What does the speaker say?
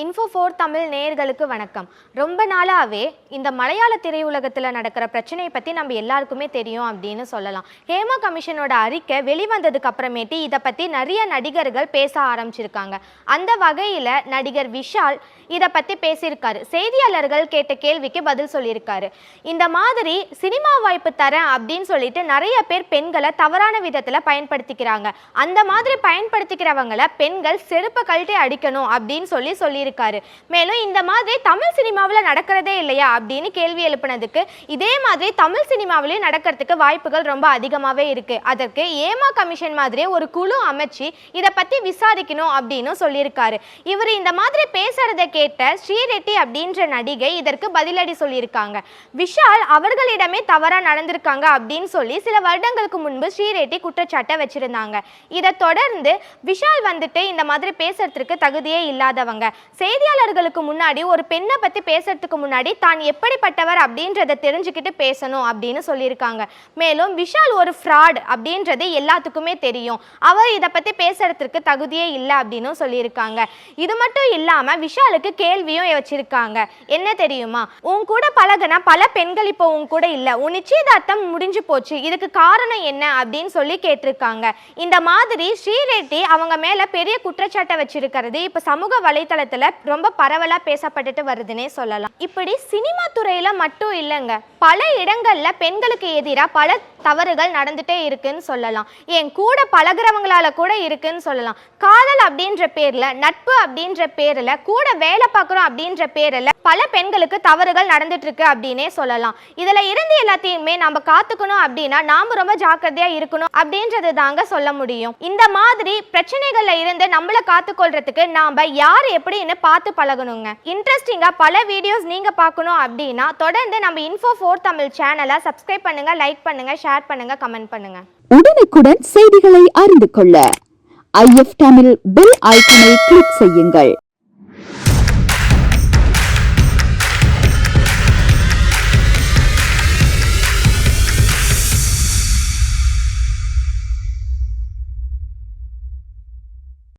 Info four Tamil நேயர்களுக்கு வணக்கம். ரொம்ப நாளாகவே இந்த மலையாள திரையுலகத்தில் நடக்கிற பிரச்சனையை பற்றி நம்ம எல்லாருக்குமே தெரியும் அப்படின்னு சொல்லலாம். ஹேமா கமிஷனோட அறிக்கை வெளிவந்ததுக்கு அப்புறமேட்டு இதை பற்றி நிறைய நடிகர்கள் பேச ஆரம்பிச்சிருக்காங்க. அந்த வகையில் நடிகர் விஷால் இதை பற்றி பேசியிருக்காரு. செய்தியாளர்கள் கேட்ட கேள்விக்கு பதில் சொல்லியிருக்காரு. இந்த மாதிரி சினிமா வாய்ப்பு தரேன் அப்படின்னு சொல்லிட்டு நிறைய பேர் பெண்களை தவறான விதத்தில் பயன்படுத்திக்கிறாங்க. அந்த மாதிரி பயன்படுத்திக்கிறவங்களை பெண்கள் செருப்பை கழட்டி அடிக்கணும் அப்படின்னு சொல்லி சொல்லியிருக்காங்க. சொல்லியிருக்காரு மேலும் இந்த மாதிரி தமிழ் சினிமாவில் நடக்கிறதே இல்லையா அப்படின்னு கேள்வி எழுப்பினதுக்கு இதே மாதிரி தமிழ் சினிமாவிலையும் நடக்கிறதுக்கு வாய்ப்புகள் ரொம்ப அதிகமாகவே இருக்கு. அதற்கு ஏமா கமிஷன் மாதிரியே ஒரு குழு அமைச்சு இதை பற்றி விசாரிக்கணும் அப்படின்னு சொல்லியிருக்காரு. இவர் இந்த மாதிரி பேசுறதை கேட்ட ஸ்ரீரெட்டி அப்படின்ற நடிகை இதற்கு பதிலடி சொல்லியிருக்காங்க. விஷால் அவர்களிடமே தவறாக நடந்திருக்காங்க அப்படின்னு சொல்லி சில வருடங்களுக்கு முன்பு ஸ்ரீரெட்டி குற்றச்சாட்டை வச்சிருந்தாங்க. இதை தொடர்ந்து விஷால் வந்துட்டு இந்த மாதிரி பேசுறதுக்கு தகுதியே இல்லாதவங்க. செய்தியாளர்களுக்கு முன்னாடி ஒரு பெண்ணை பற்றி பேசுறதுக்கு முன்னாடி தான் எப்படிப்பட்டவர் அப்படின்றத தெரிஞ்சுக்கிட்டு பேசணும் அப்படின்னு சொல்லியிருக்காங்க. மேலும் விஷால் ஒரு ஃப்ராட் அப்படின்றது எல்லாத்துக்குமே தெரியும். அவர் இதை பற்றி பேசுறதுக்கு தகுதியே இல்லை அப்படின்னு சொல்லியிருக்காங்க. இது மட்டும் இல்லாமல் விஷாலுக்கு கேள்வியும் வச்சிருக்காங்க. என்ன தெரியுமா? உன் கூட பழகுன பல பெண்கள் இப்போ உன் கூட இல்லை. உன் நிச்சயதார்த்தம் முடிஞ்சு போச்சு. இதுக்கு காரணம் என்ன? அப்படின்னு சொல்லி கேட்டிருக்காங்க. இந்த மாதிரி ஸ்ரீரெட்டி அவங்க மேல பெரிய குற்றச்சாட்டை வச்சிருக்கிறது. இப்போ சமூக ரொம்ப பரவலா பேசப்பட்டுட்டு வருதுன்னே சொல்லலாம். இப்படி சினிமா துறையில மட்டும் இல்லைங்க. பல இடங்களில் பெண்களுக்கு எதிராக பல தவறுகள் நடந்துட்டே இருக்குன்னு சொல்லலாம். என் கூட பழகுறவங்களால கூட இருக்குன்னு சொல்லலாம். காதல் அப்படின்ற பேர்ல நட்பு அப்படின்ற பேர்ல கூட வேலை பார்க்குறோம் அப்படின்ற பேர்ல பல பெண்களுக்கு தவறுகள் நடந்துட்டு இருக்கு அப்படின்னே சொல்லலாம். இதுல இருந்து எல்லாத்தையுமே நம்ம காத்துக்கணும் அப்படின்னா நாம ரொம்ப ஜாக்கிரதையா இருக்கணும் அப்படின்றது தாங்க சொல்ல முடியும். இந்த மாதிரி பிரச்சனைகள்ல இருந்து நம்மளை காத்துக்கொள்றதுக்கு நாம யார் எப்படின்னு பார்த்து பழகணுங்க. இன்ட்ரெஸ்டிங்கா பல வீடியோஸ் நீங்க பார்க்கணும் அப்படின்னா தொடர்ந்து நம்ம இன்ஃபோ ஃபோர் தமிழ் சேனலை சப்ஸ்கிரைப் பண்ணுங்க லைக் பண்ணுங்க ஷேர் பண்ணுங்க கமெண்ட் பண்ணுங்க. உடனுக்குடன் செய்திகளை அறிந்து கொள்ள. ஐஎஃப் தமிழ் பெல் ஐக்கனை கிளிக் செய்யுங்கள்.